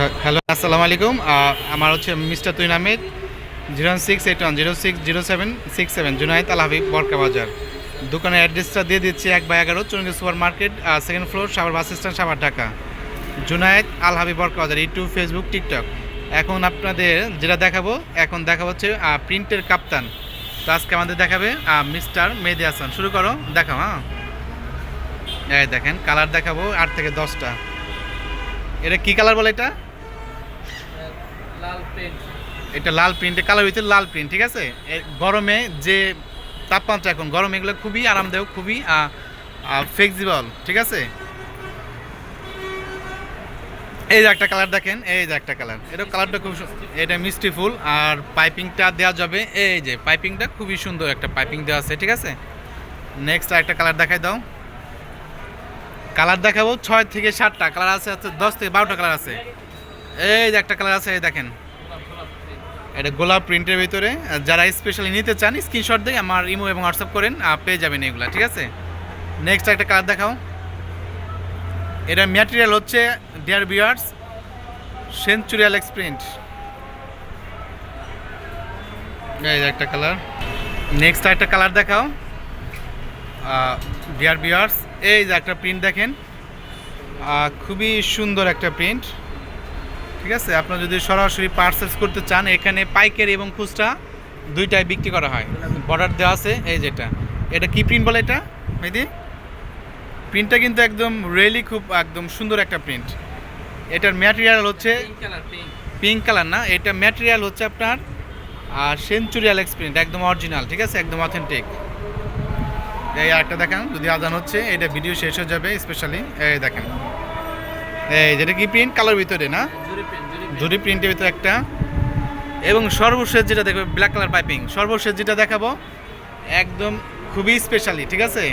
Hello, আসসালামু আলাইকুম। আমার হচ্ছে mister Tuin Ahmed, zero six eight one, zero six zero seven, six seven Junaid Al Habib, Borka Bazar. দোকানের অ্যাড্রেসটা দিয়ে দিচ্ছি এক বাই এগারো Chowrangi super market second floor, Savar bus stand, Savar Dhaka. Junaid Al Habib, Borka Bazar, YouTube, Facebook, TikTok. এখন আপনাদের যেটা দেখাবো, এখন দেখাবো হচ্ছে প্রিন্টের কাপ্তান। তো আজকে আমাদের দেখাবে মিস্টার মেহেদি হাসান। শুরু করো, দেখাও হ্যাঁ? এই দেখেন, কালার দেখাবো, আট থেকে দশটা। এটা কি কালার বলে এটা? এটা লাল প্রিন্টে কালার ভিতরে লাল প্রিন্ট ঠিক আছে? গরমে যে তাপমাত্রা এখন গরমে এগুলো খুবই আরামদায়ক খুবই ফ্লেক্সিবল ঠিক আছে? এই যে একটা কালার দেখেন এই যে একটা কালার এটা কালারটা খুব এটা মিষ্টি ফুল আর পাইপিংটা দেওয়া যাবে এই যে পাইপিংটা খুবই সুন্দর একটা পাইপিং দেওয়া আছে ঠিক আছে? নেক্সট একটা কালার দেখাই দাও। কালার দেখাবো ছয় থেকে সাতটা কালার আছে আছে দশ থেকে বারোটা কালার আছে। এই যে একটা কালার আছে এই দেখেন। এটা গোলাপ প্রিন্টের ভিতরে। যারা স্পেশালি নিতে চান স্ক্রিনশট দিয়ে আমার ইমো এবং হোয়াটসঅ্যাপ করেন পেয়ে যাবেন এগুলা, ঠিক আছে? নেক্সট একটা কালার দেখাও। এটা ম্যাটেরিয়াল হচ্ছে dear bears centurial X print একটা কালার নেক্সট একটা কালার দেখাও। ডিয়ার বিয়ার্স এই যে একটা প্রিন্ট দেখেন। খুবই সুন্দর একটা প্রিন্ট ঠিক আছে? আপনারা যদি সরাসরি পার্সেস করতে চান এখানে পাইকারি এবং খুচরা দুইটাই বিক্রি করা হয়। বর্ডার দেওয়া আছে এই যেটা এটা। কি প্রিন্ট বলে এটা মেদি প্রিন্টটা কিন্তু একদম রিয়েলি খুব একদম সুন্দর একটা প্রিন্ট এটার ম্যাটেরিয়াল হচ্ছে পিঙ্ক কালার না এটা ম্যাটেরিয়াল হচ্ছে আপনার আর সেঞ্চুরিয়াল এক্সপ্রিন্ট একদম অরিজিনাল ঠিক আছে? একদম অথেন্টিক এই আরেকটা দেখেন যদি আদান হচ্ছে এটা ভিডিও শেষ হয়ে যাবে স্পেশালি এই দেখেন। এই যেটা কি প্রিন্ট কালার ভিতরে না? জুরি প্রিন্টের ভিতরে একটা। এবং সর্বশেষ যেটা দেখবে ব্ল্যাক কালার পাইপিং সর্বশেষ যেটা দেখাবো একদম খুবই স্পেশালি ঠিক আছে?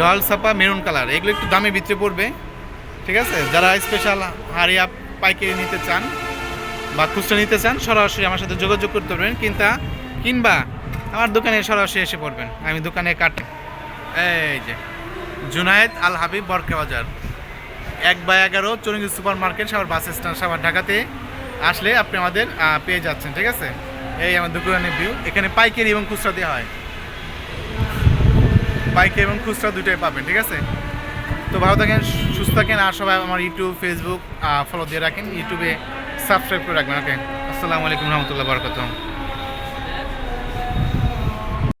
জল সাপা মেরুন কালার মেরুন এগুলো একটু দামে ভিতরে পড়বে ঠিক আছে? যারা স্পেশাল হারিয়া পাইকারি নিতে চান বা খুচরা নিতে চান সরাসরি আমার সাথে যোগাযোগ করতে পারবেন কিংবা কিংবা আমার দোকানে সরাসরি এসে পড়বেন। আমি দোকানে কাট এই যে জুনায়েদ আল হাবিব বরকা বাজার। এক বাই এগারো চরঙ্গি সুপার মার্কেট সাবার বাস স্ট্যান্ড সাবার ঢাকাতে আসলে আপনি আমাদের পেয়ে যাচ্ছেন, ঠিক আছে? এই আমার দোকানের ভিউ এখানে পাইকারি এবং খুচরা দেওয়া হয়। পাইকারি এবং খুচরা দুটোই পাবেন, ঠিক আছে? তো ভালো থাকেন, সুস্থ থাকেন, আর সবাই আমার ইউটিউব ফেসবুক ফলো দিয়ে রাখেন। ইউটিউবে সাবস্ক্রাইব করে রাখবেন ওকে আসসালামু আলাইকুম রহমতুল্লাহ বরকত